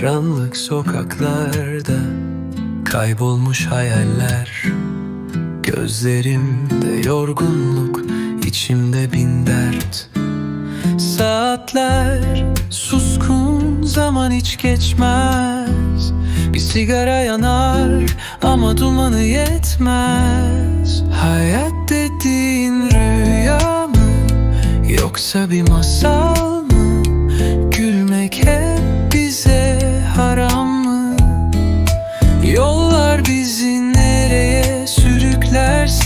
Karanlık sokaklarda kaybolmuş hayaller. Gözlerimde yorgunluk, içimde bin dert. Saatler suskun, zaman hiç geçmez. Bir sigara yanar ama dumanı yetmez. Hayat dediğin rüya mı yoksa bir masal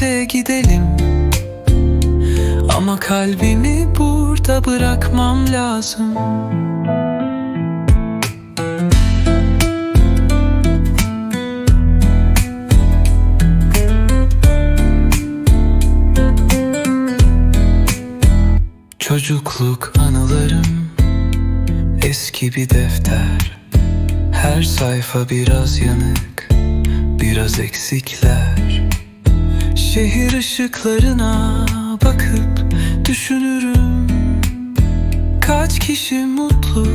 sürüklerse gidelim. Ama kalbimi burada bırakmam lazım. Çocukluk anılarım eski bir defter. Her sayfa biraz yanık, biraz eksikler Şehir ışıklarına bakıp düşünürüm Kaç kişi mutlu,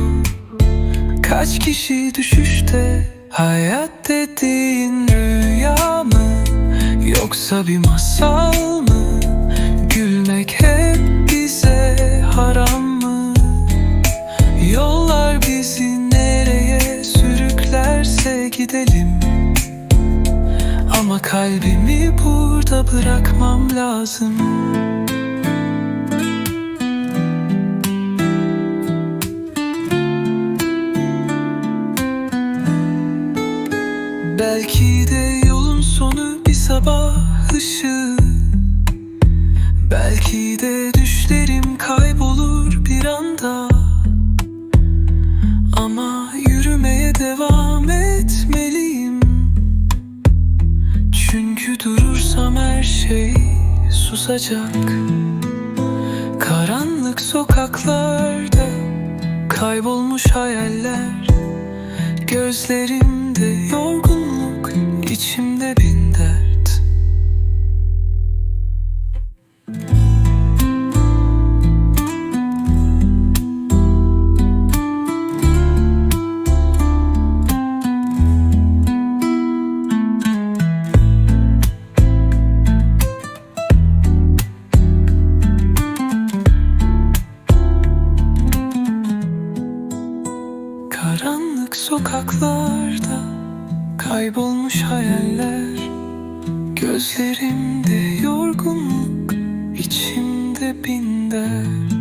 kaç kişi düşüşte Hayat dediğin rüya mı, yoksa bir masal mı? Gülmek hep bize haram mı? Yollar bizi nereye sürüklerse gidelim kalbimi burada bırakmam lazım. Belki de yolun sonu bir sabah ışığı. Belki de düşlerim kaybolur her şey susacak. Karanlık sokaklarda kaybolmuş hayaller. Gözlerimde yorgunluk, içimde sokaklarda kaybolmuş hayaller. Gözlerimde yorgunluk, içimde bin dert